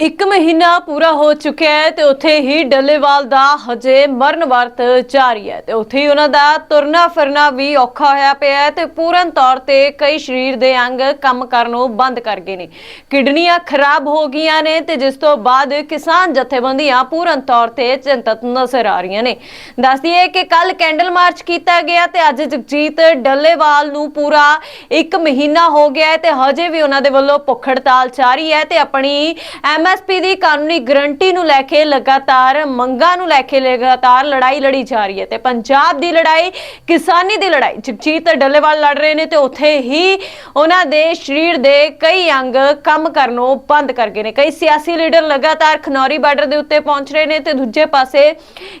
ਇੱਕ ਮਹੀਨਾ ਪੂਰਾ ਹੋ ਚੁੱਕਿਆ ਹੈ ਤੇ ਉੱਥੇ ਹੀ ਡੱਲੇਵਾਲ ਦਾ ਹਜੇ ਮਰਨ ਵਰਤ ਜਾਰੀ ਹੈ ਤੇ ਉੱਥੇ ਹੀ ਉਹਨਾਂ ਦਾ ਤੁਰਨਾ ਫਿਰਨਾ ਵੀ ਔਖਾ ਹੋਇਆ ਪਿਆ ਹੈ ਤੇ ਪੂਰਨ ਤੌਰ ਤੇ ਕਈ ਸਰੀਰ ਦੇ ਅੰਗ ਕੰਮ ਕਰਨੋਂ ਬੰਦ ਕਰ ਗਏ ਨੇ। ਕਿਡਨੀਆਂ ਖਰਾਬ ਹੋ ਗਈਆਂ ਨੇ ਤੇ ਜਿਸ ਤੋਂ ਬਾਅਦ ਕਿਸਾਨ ਜਥੇਬੰਦੀਆਂ ਪੂਰਨ ਤੌਰ ਤੇ ਚਿੰਤਤ ਨਜ਼ਰ ਆ ਰਹੀਆਂ ਨੇ। ਦੱਸਦੀ ਹੈ ਕਿ ਕੱਲ ਕੈਂਡਲ ਮਾਰਚ ਕੀਤਾ ਗਿਆ ਤੇ ਅੱਜ ਜਗਜੀਤ ਡੱਲੇਵਾਲ ਨੂੰ ਪੂਰਾ ਇੱਕ ਮਹੀਨਾ ਹੋ ਗਿਆ ਹੈ ਤੇ ਹਜੇ ਵੀ ਉਹਨਾਂ ਦੇ ਵੱਲੋਂ ਭੁੱਖ ਹੜਤਾਲ ਜਾਰੀ ਹੈ ਤੇ ਆਪਣੀ ਐਮ ਐਮਐਸਪੀ ਦੀ ਕਾਨੂੰਨੀ ਗਰੰਟੀ ਨੂੰ ਲੈ ਕੇ ਲਗਾਤਾਰ, ਮੰਗਾਂ ਨੂੰ ਲੈ ਕੇ ਲਗਾਤਾਰ ਲੜਾਈ ਲੜੀ ਜਾ ਰਹੀ ਹੈ ਤੇ ਪੰਜਾਬ ਦੀ ਲੜਾਈ, ਕਿਸਾਨੀ ਦੀ ਲੜਾਈ, ਜਗਜੀਤ ਡੱਲੇਵਾਲ ਲੜ ਰਹੇ ਨੇ ਤੇ ਉੱਥੇ ਹੀ ਉਹਨਾਂ ਦੇ ਸਰੀਰ ਦੇ ਕਈ ਅੰਗ ਕੰਮ ਕਰਨੋਂ ਬੰਦ ਕਰ ਗਏ ਨੇ। ਕਈ ਸਿਆਸੀ ਲੀਡਰ ਲਗਾਤਾਰ ਖਨੌਰੀ ਬਾਰਡਰ ਦੇ ਉੱਤੇ ਪਹੁੰਚ ਰਹੇ ਨੇ ਤੇ ਦੂਜੇ ਪਾਸੇ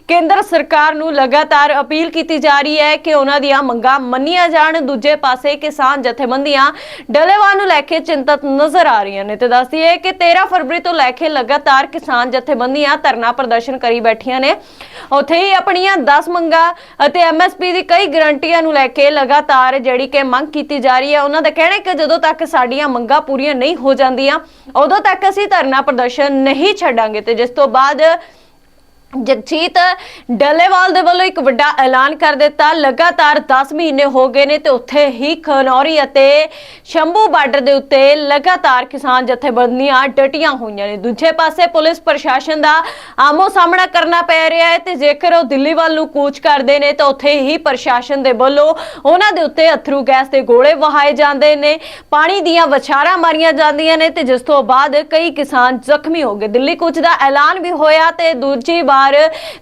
ਕੇਂਦਰ ਸਰਕਾਰ ਨੂੰ ਲਗਾਤਾਰ ਅਪੀਲ ਕੀਤੀ ਜਾ ਰਹੀ ਹੈ ਕਿ ਉਹਨਾਂ ਦੀਆਂ ਮੰਗਾਂ ਮੰਨੀਆਂ ਜਾਣ। ਦੂਜੇ ਪਾਸੇ ਕਿਸਾਨ ਜਥੇਬੰਦੀਆਂ ਡੱਲੇਵਾਲ ਨੂੰ ਲੈ ਕੇ ਚਿੰਤਤ ਨਜ਼ਰ ਆ ਰਹੀਆਂ ਨੇ ਤੇ ਦੱਸਦੀ ਹੈ ਕਿ 13 ਫਰਵਰੀ ਤੋਂ ਲੈ ਕੇ ਲਗਾਤਾਰ ਕਿਸਾਨ ਜਥੇਬੰਦੀਆਂ ਧਰਨਾ ਪ੍ਰਦਰਸ਼ਨ ਕਰੀ ਬੈਠੀਆਂ ਨੇ। ਉੱਥੇ ਹੀ ਆਪਣੀਆਂ 10 ਮੰਗਾਂ ਅਤੇ ਐਮਐਸਪੀ ਦੀ ਕਈ ਗਰੰਟੀਆਂ ਨੂੰ ਲੈ ਕੇ ਲਗਾਤਾਰ ਜਿਹੜੀ ਕਿ ਮੰਗ ਕੀਤੀ ਜਾ ਰਹੀ ਹੈ ਉਹਨਾਂ ਦਾ ਕਹਿਣਾ ਹੈ ਕਿ ਜਦੋਂ ਤੱਕ ਸਾਡੀਆਂ ਮੰਗਾਂ ਪੂਰੀਆਂ ਨਹੀਂ ਹੋ ਜਾਂਦੀਆਂ, ਉਦੋਂ ਤੱਕ ਅਸੀਂ ਧਰਨਾ ਪ੍ਰਦਰਸ਼ਨ ਨਹੀਂ ਛੱਡਾਂਗੇ ਤੇ ਜਿਸ ਤੋਂ ਬਾਅਦ ਜਗਜੀਤ ਡੱਲੇਵਾਲ ਦੇ ਵੱਲੋਂ ਇੱਕ ਵੱਡਾ ਐਲਾਨ ਕਰ ਦਿੱਤਾ। ਲਗਾਤਾਰ 10 ਮਹੀਨੇ ਹੋ ਗਏ ਨੇ ਤੇ ਉੱਥੇ ਹੀ ਖਨੌਰੀ ਅਤੇ ਸ਼ੰਭੂ ਬਾਰਡਰ ਦੇ ਉੱਤੇ ਲਗਾਤਾਰ ਕਿਸਾਨ ਜਥੇਬੰਦੀਆਂ ਡਟੀਆਂ ਹੋਈਆਂ ਨੇ। ਦੂਜੇ ਪਾਸੇ ਪੁਲਿਸ ਪ੍ਰਸ਼ਾਸਨ ਦਾ ਆਮੋ ਸਾਹਮਣਾ ਕਰਨਾ ਪੈ ਰਿਹਾ ਹੈ ਤੇ ਜੇਕਰ ਉਹ ਦਿੱਲੀ ਵੱਲ ਨੂੰ ਕੂਚ ਕਰਦੇ ਨੇ ਤਾਂ ਉੱਥੇ ਹੀ ਪ੍ਰਸ਼ਾਸਨ ਦੇ ਵੱਲੋਂ ਉਹਨਾਂ ਦੇ ਉੱਤੇ ਅਥਰੂ ਗੈਸ ਦੇ ਗੋਲੇ ਵਹਾਏ ਜਾਂਦੇ ਨੇ। ਪਾਣੀ ਦੀਆਂ ਵਿਛਾਰਾਂ ਮਾਰੀਆਂ ਜਾਂਦੀਆਂ ਨੇ ਤੇ ਜਿਸ ਤੋਂ ਬਾਅਦ ਕਈ ਕਿਸਾਨ ਜ਼ਖਮੀ ਹੋ ਗਏ। ਦਿੱਲੀ ਕੂਚ ਦਾ ਐਲਾਨ ਵੀ ਹੋਇਆ ਤੇ ਦੂਜੀ ਵਾਰ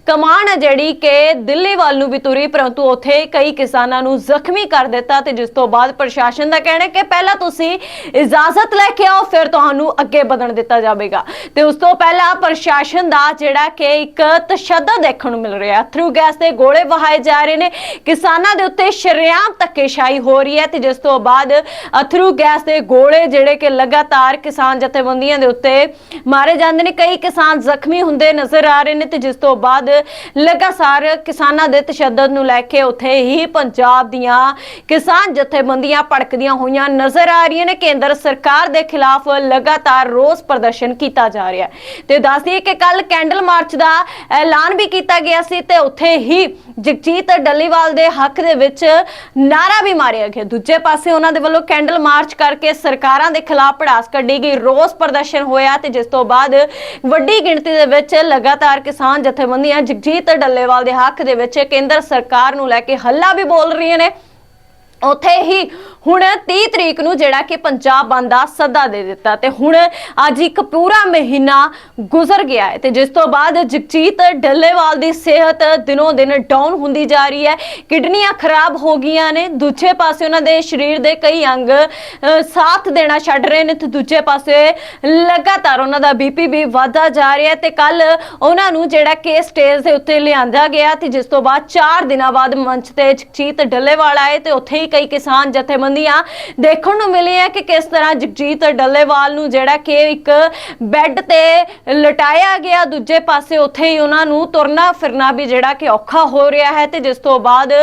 ਕਮਾਨ ਜਿਹੜੀ ਕਿ ਦਿੱਲੀ ਵੱਲ ਨੂੰ ਵੀ ਤੁਰੀ, ਪਰੰਤੂ ਉੱਥੇ ਕਈ ਕਿਸਾਨਾਂ ਨੂੰ ਜ਼ਖਮੀ ਕਰ ਦਿੱਤਾ ਤੇ ਜਿਸ ਤੋਂ ਬਾਅਦ ਪ੍ਰਸ਼ਾਸਨ ਦਾ ਕਹਿਣਾ ਕਿ ਪਹਿਲਾਂ ਤੁਸੀਂ ਇਜਾਜ਼ਤ ਲੈ ਕੇ ਆਓ, ਫਿਰ ਤੁਹਾਨੂੰ ਅੱਗੇ ਵਧਣ ਦਿੱਤਾ ਜਾਵੇਗਾ। ਤੇ ਉਸ ਤੋਂ ਪਹਿਲਾਂ ਪ੍ਰਸ਼ਾਸਨ ਦਾ ਜਿਹੜਾ ਕਿ ਇੱਕ ਤਸ਼ੱਦਦ ਦੇਖਣ ਨੂੰ ਮਿਲ ਰਿਹਾ ਥਰੂ ਗੈਸ ਦੇ ਗੋਲੇ ਵਹਾਏ ਜਾ ਰਹੇ ਨੇ। ਕਿਸਾਨਾਂ ਦੇ ਉੱਤੇ ਸ਼ਰੇਆਮ ਧੱਕੇਸ਼ਾਹੀ ਹੋ ਰਹੀ ਹੈ ਤੇ ਜਿਸ ਤੋਂ ਬਾਅਦ ਅਥਰੂ ਗੈਸ ਦੇ ਗੋਲੇ ਜਿਹੜੇ ਕਿ ਲਗਾਤਾਰ ਕਿਸਾਨ ਜਥੇਬੰਦੀਆਂ ਦੇ ਉੱਤੇ ਮਾਰੇ ਜਾਂਦੇ ਨੇ। ਕਈ ਕਿਸਾਨ ਜ਼ਖਮੀ ਹੁੰਦੇ ਨਜ਼ਰ ਆ ਰਹੇ ਨੇ ਤੇ ਜਿਸ ਤੋਂ ਬਾਅਦ ਲਗਾਤਾਰ ਕਿਸਾਨਾਂ ਦੇ ਤਸ਼ੱਦਦ ਨੂੰ ਲੈ ਕੇ ਉੱਥੇ ਹੀ ਪੰਜਾਬ ਦੀਆਂ ਕਿਸਾਨ ਜਥੇਬੰਦੀਆਂ ਭੜਕਦੀਆਂ ਹੋਈਆਂ ਨਜ਼ਰ ਆ ਰਹੀਆਂ ਨੇ। ਕੇਂਦਰ ਸਰਕਾਰ ਦੇ ਖਿਲਾਫ ਲਗਾਤਾਰ ਰੋਸ ਪ੍ਰਦਰਸ਼ਨ ਕੀਤਾ ਜਾ ਰਿਹਾ ਤੇ ਦੱਸ ਕਿ ਕੱਲ ਕੈਂਡਲ ਮਾਰਚ ਦਾ ਐਲਾਨ ਵੀ ਕੀਤਾ ਗਿਆ ਸੀ ਤੇ ਉੱਥੇ ਹੀ ਜਗਜੀਤ ਡੱਲੀਵਾਲ ਦੇ ਹੱਕ ਦੇ ਵਿੱਚ ਨਾਰਾ ਵੀ ਮਾਰਿਆ ਗਿਆ। ਦੂਜੇ ਪਾਸੇ ਉਹਨਾਂ ਦੇ ਵੱਲੋਂ ਕੈਂਡਲ ਮਾਰਚ ਕਰਕੇ ਸਰਕਾਰਾਂ ਦੇ ਖਿਲਾਫ ਪੜਾਸ ਕੱਢੀ ਗਈ। ਰੋਸ ਪ੍ਰਦਰਸ਼ਨ ਹੋਇਆ ਤੇ ਜਿਸ ਤੋਂ ਬਾਅਦ ਵੱਡੀ ਗਿਣਤੀ ਦੇ ਵਿੱਚ ਲਗਾਤਾਰ ਕਿਸਾਨ ਜਥੇਬੰਦੀਆਂ ਜਗਜੀਤ ਡੱਲੇਵਾਲ ਦੇ ਹੱਕ ਦੇ ਵਿੱਚ ਕੇਂਦਰ ਸਰਕਾਰ ਨੂੰ ਲੈ ਕੇ ਹੱਲਾ ਵੀ ਬੋਲ ਰਹੀਆਂ ਨੇ। ਉੱਥੇ ਹੀ ਹੁਣ 30 ਤਰੀਕ ਨੂੰ ਜਿਹੜਾ ਕਿ ਪੰਜਾਬ ਬੰਦ ਦਾ ਸੱਦਾ ਦੇ ਦਿੱਤਾ ਤੇ ਹੁਣ ਅੱਜ ਇੱਕ ਪੂਰਾ ਮਹੀਨਾ ਗੁਜ਼ਰ ਗਿਆ ਹੈ ਤੇ ਜਿਸ ਤੋਂ ਬਾਅਦ ਜਗਜੀਤ ਡੱਲੇਵਾਲ ਦੀ ਸਿਹਤ ਦਿਨੋਂ ਦਿਨ ਡਾਊਨ ਹੁੰਦੀ ਜਾ ਰਹੀ ਹੈ, ਕਿਡਨੀਆਂ ਖਰਾਬ ਹੋ ਗਈਆਂ ਨੇ, ਦੂਜੇ ਪਾਸੇ ਉਹਨਾਂ ਦੇ ਸਰੀਰ ਦੇ ਕਈ ਅੰਗ ਸਾਥ ਦੇਣਾ ਛੱਡ ਰਹੇ ਨੇ ਤੇ ਦੂਜੇ ਪਾਸੇ ਲਗਾਤਾਰ ਉਹਨਾਂ ਦਾ ਬੀਪੀ ਵੀ ਵਧਦਾ ਜਾ ਰਿਹਾ ਹੈ ਤੇ ਕੱਲ ਉਹਨਾਂ ਨੂੰ ਜਿਹੜਾ ਕਿ ਸਟੇਜ ਦੇ ਉੱਤੇ ਲਿਆਂਦਾ ਗਿਆ ਤੇ ਜਿਸ ਤੋਂ ਬਾਅਦ 4 ਦਿਨਾਂ ਬਾਅਦ ਮੰਚ ਤੇ ਜਗਜੀਤ ਡੱਲੇਵਾਲ ਆਏ ਤੇ ਉੱਥੇ ਹੀ ਕਈ ਕਿਸਾਨ ਜਥੇਬੰਦੀਆਂ ਦੇਖਣ ਨੂੰ ਮਿਲੀਆਂ ਕਿ ਕਿਸ ਤਰ੍ਹਾਂ ਜਗਜੀਤ ਡੱਲੇਵਾਲ ਨੂੰ ਜਿਹੜਾ ਕਿ ਇੱਕ ਬੈੱਡ ਤੇ ਲਟਾਇਆ ਗਿਆ, ਦੂਜੇ ਪਾਸੇ ਉੱਥੇ ਹੀ ਉਹਨਾਂ ਨੂੰ ਤੁਰਨਾ ਫਿਰਨਾ ਵੀ ਜਿਹੜਾ ਕਿ ਔਖਾ ਹੋ ਰਿਹਾ ਹੈ ਤੇ ਜਿਸ ਤੋਂ ਬਾਅਦ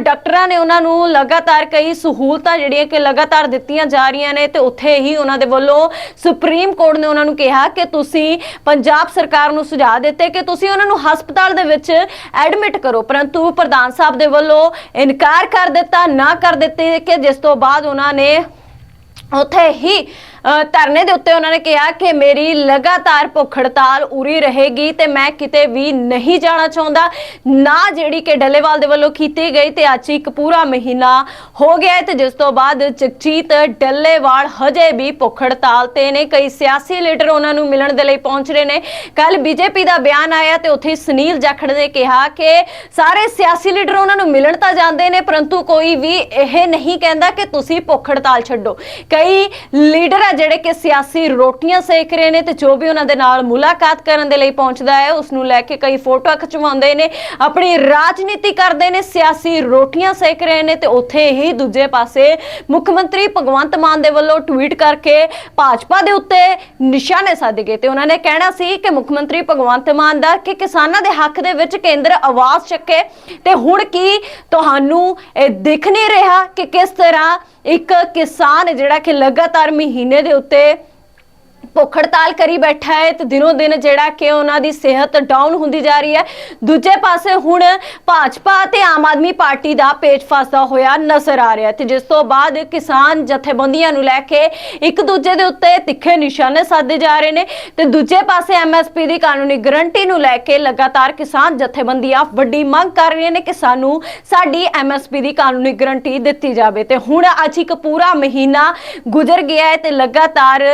ਡਾਕਟਰਾਂ ਨੇ ਉਹਨਾਂ ਨੂੰ ਲਗਾਤਾਰ ਕਈ ਸਹੂਲਤਾਂ ਜਿਹੜੀਆਂ ਕਿ ਲਗਾਤਾਰ ਦਿੱਤੀਆਂ ਜਾ ਰਹੀਆਂ ਨੇ ਤੇ ਉੱਥੇ ਹੀ ਉਹਨਾਂ ਦੇ ਵੱਲੋਂ ਸੁਪਰੀਮ ਕੋਰਟ ਨੇ ਉਹਨਾਂ ਨੂੰ ਕਿਹਾ ਕਿ ਤੁਸੀਂ ਪੰਜਾਬ ਸਰਕਾਰ ਨੂੰ ਸੁਝਾਅ ਦਿੱਤੇ ਕਿ ਤੁਸੀਂ ਉਹਨਾਂ ਨੂੰ ਹਸਪਤਾਲ ਦੇ ਵਿੱਚ ਐਡਮਿਟ ਕਰੋ, ਪਰੰਤੂ ਪ੍ਰਧਾਨ ਸਾਹਿਬ ਦੇ ਵੱਲੋਂ ਇਨਕਾਰ ਕਰ ਦਿੱਤਾ, ਨਾ ਕਰ ਦਿੱਤੇ ਕਿ ਜਿਸ ਤੋਂ ਬਾਅਦ ਉਹਨਾਂ ਨੇ ਉੱਥੇ ਹੀ ਧਰਨੇ ਦੇ ਉੱਤੇ ਉਹਨਾਂ ਨੇ ਕਿਹਾ ਕਿ ਮੇਰੀ ਲਗਾਤਾਰ ਭੁੱਖ ਹੜਤਾਲ ਉਰੀ ਰਹੇਗੀ ਤੇ ਮੈਂ ਕਿਤੇ ਵੀ ਨਹੀਂ ਜਾਣਾ ਚਾਹੁੰਦਾ। ਨਾ ਜਿਹੜੀ ਕਿ ਡੱਲੇਵਾਲ ਦੇ ਵੱਲੋਂ ਕੀਤੀ ਗਈ ਤੇ ਅੱਜ ਇੱਕ ਪੂਰਾ ਮਹੀਨਾ ਹੋ ਗਿਆ ਤੇ ਜਿਸ ਤੋਂ ਬਾਅਦ ਜਗਜੀਤ ਡੱਲੇਵਾਲ ਹਜੇ ਵੀ ਭੁੱਖ ਹੜਤਾਲ ਤੇ ਨੇ। ਕਈ ਸਿਆਸੀ ਲੀਡਰ ਉਹਨਾਂ ਨੂੰ ਮਿਲਣ ਦੇ ਲਈ ਪਹੁੰਚ ਰਹੇ ਨੇ। ਕੱਲ ਬੀਜੇਪੀ ਦਾ ਬਿਆਨ ਆਇਆ ਤੇ ਉੱਥੇ ਸੁਨੀਲ ਜਾਖੜ ਨੇ ਕਿਹਾ ਕਿ ਸਾਰੇ ਸਿਆਸੀ ਲੀਡਰ ਉਹਨਾਂ ਨੂੰ ਮਿਲਣ ਤਾਂ ਜਾਂਦੇ ਨੇ, ਪਰੰਤੂ ਕੋਈ ਵੀ ਇਹ ਨਹੀਂ ਕਹਿੰਦਾ ਕਿ ਤੁਸੀਂ ਭੁੱਖ ਹੜਤਾਲ ਛੱਡੋ। ਕਈ ਲੀਡਰ ਜਿਹੜੇ ਕਿ ਸਿਆਸੀ ਰੋਟੀਆਂ ਸੇਕ ਰਹੇ ਨੇ ਤੇ ਜੋ ਵੀ ਉਹਨਾਂ ਦੇ ਨਾਲ ਮੁਲਾਕਾਤ ਕਰਨ ਦੇ ਲਈ ਪਹੁੰਚਦਾ ਹੈ, ਉਸ ਨੂੰ ਲੈ ਕੇ ਕਈ ਫੋਟੋਆਂ ਖਿਚਵਾਉਂਦੇ ਨੇ, ਆਪਣੀ ਰਾਜਨੀਤੀ ਕਰਦੇ ਨੇ, ਸਿਆਸੀ ਰੋਟੀਆਂ ਸੇਕ ਰਹੇ ਨੇ ਤੇ ਉੱਥੇ ਹੀ ਦੂਜੇ ਪਾਸੇ ਮੁੱਖ ਮੰਤਰੀ ਭਗਵੰਤ ਮਾਨ ਦੇ ਵੱਲੋਂ ਟਵੀਟ ਕਰਕੇ ਭਾਜਪਾ ਦੇ ਉੱਤੇ ਨਿਸ਼ਾਨੇ ਸਾਧੇ ਗਏ ਤੇ ਉਹਨਾਂ ਨੇ ਕਹਿਣਾ ਸੀ ਕਿ ਮੁੱਖ ਮੰਤਰੀ ਭਗਵੰਤ ਮਾਨ ਦਾ ਕਿ ਕਿਸਾਨਾਂ ਦੇ ਹੱਕ ਦੇ ਵਿੱਚ ਕੇਂਦਰ ਆਵਾਜ਼ ਚੱਕੇ ਤੇ ਹੁਣ ਕੀ ਤੁਹਾਨੂੰ ਇਹ ਦਿਖ ਨਹੀਂ ਰਿਹਾ ਕਿ ਕਿਸ ਤਰ੍ਹਾਂ ਇੱਕ ਕਿਸਾਨ ਜਿਹੜਾ ਕਿ ਲਗਾਤਾਰ ਮਹੀਨੇ ਦੇ ਉੱਤੇ ਭੁੱਖ ਹੜਤਾਲ ਕਰੀ ਬੈਠਾ ਹੈ ਤੇ ਦਿਨੋ ਦਿਨ ਜਿਹੜਾ ਕਿ ਉਹਨਾਂ ਦੀ ਸਿਹਤ ਡਾਊਨ ਹੁੰਦੀ ਜਾ ਰਹੀ ਹੈ। ਦੂਜੇ ਪਾਸੇ ਹੁਣ ਭਾਜਪਾ ਤੇ ਆਮ ਆਦਮੀ ਪਾਰਟੀ ਦਾ ਪੇਚ ਫਾਸਾ ਹੋਇਆ ਨਜ਼ਰ ਆ ਰਿਹਾ ਹੈ ਤੇ ਜਿਸ ਤੋਂ ਬਾਅਦ ਕਿਸਾਨ ਜਥੇਬੰਦੀਆਂ ਨੂੰ ਲੈ ਕੇ ਇੱਕ ਦੂਜੇ ਦੇ ਉੱਤੇ ਤਿੱਖੇ ਨਿਸ਼ਾਨੇ ਸਾਧੇ ਜਾ ਰਹੇ ਨੇ ਤੇ ਦੂਜੇ ਪਾਸੇ ਐਮਐਸਪੀ ਦੀ ਕਾਨੂੰਨੀ ਗਰੰਟੀ ਨੂੰ ਲੈ ਕੇ ਲਗਾਤਾਰ ਕਿਸਾਨ ਜਥੇਬੰਦੀਆਂ ਵੱਡੀ ਮੰਗ ਕਰ ਰਹੀਆਂ ਨੇ ਕਿ ਸਾਨੂੰ ਸਾਡੀ ਐਮਐਸਪੀ ਦੀ ਕਾਨੂੰਨੀ ਗਰੰਟੀ ਦਿੱਤੀ ਜਾਵੇ। ਤੇ ਹੁਣ ਅੱਜ ਇੱਕ ਪੂਰਾ ਮਹੀਨਾ ਗੁਜ਼ਰ ਗਿਆ ਹੈ ਤੇ ਲਗਾਤਾਰ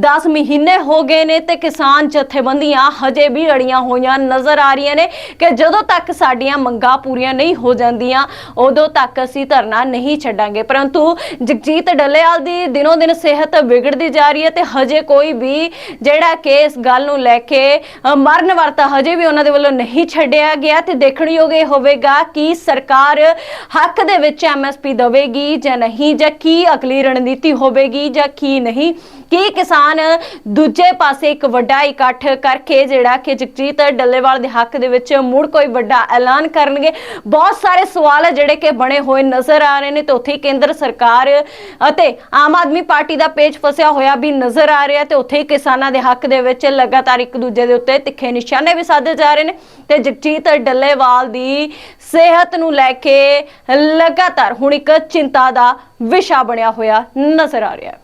10 ਮਹੀਨੇ ਹੋ ਗਏ ਨੇ ਤੇ ਕਿਸਾਨ ਜਥੇਬੰਦੀਆਂ ਹਜੇ ਵੀ ਅੜੀਆਂ ਹੋਈਆਂ ਨਜ਼ਰ ਆ ਰਹੀਆਂ ਨੇ ਕਿ ਜਦੋਂ ਤੱਕ ਸਾਡੀਆਂ ਮੰਗਾਂ ਪੂਰੀਆਂ ਨਹੀਂ ਹੋ ਜਾਂਦੀਆਂ, ਉਦੋਂ ਤੱਕ ਅਸੀਂ ਧਰਨਾ ਨਹੀਂ ਛੱਡਾਂਗੇ। ਪਰੰਤੂ ਜਗਜੀਤ ਡੱਲੇਵਾਲ ਦੀ ਦਿਨੋ ਦਿਨ ਸਿਹਤ ਵਿਗੜਦੀ ਜਾ ਰਹੀ ਹੈ ਤੇ ਹਜੇ ਕੋਈ ਵੀ ਜਿਹੜਾ ਕਿ ਇਸ ਗੱਲ ਨੂੰ ਲੈ ਕੇ ਮਰਨ ਵਰਤਾ ਹਜੇ ਵੀ ਉਹਨਾਂ ਦੇ ਵੱਲੋਂ ਨਹੀਂ ਛੱਡਿਆ ਗਿਆ ਤੇ ਦੇਖਣਯੋਗ ਇਹ ਹੋਵੇਗਾ ਕਿ ਸਰਕਾਰ ਹੱਕ ਦੇ ਵਿੱਚ ਐਮਐਸਪੀ ਦੇਵੇਗੀ ਜਾਂ ਨਹੀਂ, ਜਾਂ ਕੀ ਅਗਲੀ ਰਣਨੀਤੀ ਹੋਵੇਗੀ ਜਾਂ ਕੀ ਨਹੀਂ। ਕੀ ਕਿਸਾਨ ਦੂਜੇ ਪਾਸੇ ਇੱਕ ਵੱਡਾ ਇਕੱਠ ਕਰਕੇ ਜਿਹੜਾ ਕਿ ਜਗਜੀਤ ਡੱਲੇਵਾਲ ਦੇ ਹੱਕ ਦੇ ਵਿੱਚ ਮੁੜ ਕੋਈ ਵੱਡਾ ਐਲਾਨ ਕਰਨਗੇ? ਬਹੁਤ ਸਾਰੇ ਸਵਾਲ ਹੈ ਜਿਹੜੇ ਕਿ ਬਣੇ ਹੋਏ ਨਜ਼ਰ ਆ ਰਹੇ ਨੇ ਤੇ ਉੱਥੇ ਹੀ ਕੇਂਦਰ ਸਰਕਾਰ ਅਤੇ ਆਮ ਆਦਮੀ ਪਾਰਟੀ ਦਾ ਪੇਜ ਫਸਿਆ ਹੋਇਆ ਵੀ ਨਜ਼ਰ ਆ ਰਿਹਾ ਤੇ ਉੱਥੇ ਹੀ ਕਿਸਾਨਾਂ ਦੇ ਹੱਕ ਦੇ ਵਿੱਚ ਲਗਾਤਾਰ ਇੱਕ ਦੂਜੇ ਦੇ ਉੱਤੇ ਤਿੱਖੇ ਨਿਸ਼ਾਨੇ ਵੀ ਸਾਧੇ ਜਾ ਰਹੇ ਨੇ ਤੇ ਜਗਜੀਤ ਡੱਲੇਵਾਲ ਦੀ ਸਿਹਤ ਨੂੰ ਲੈ ਕੇ ਲਗਾਤਾਰ ਹੁਣ ਇੱਕ ਚਿੰਤਾ ਦਾ ਵਿਸ਼ਾ ਬਣਿਆ ਹੋਇਆ ਨਜ਼ਰ ਆ ਰਿਹਾ ਹੈ।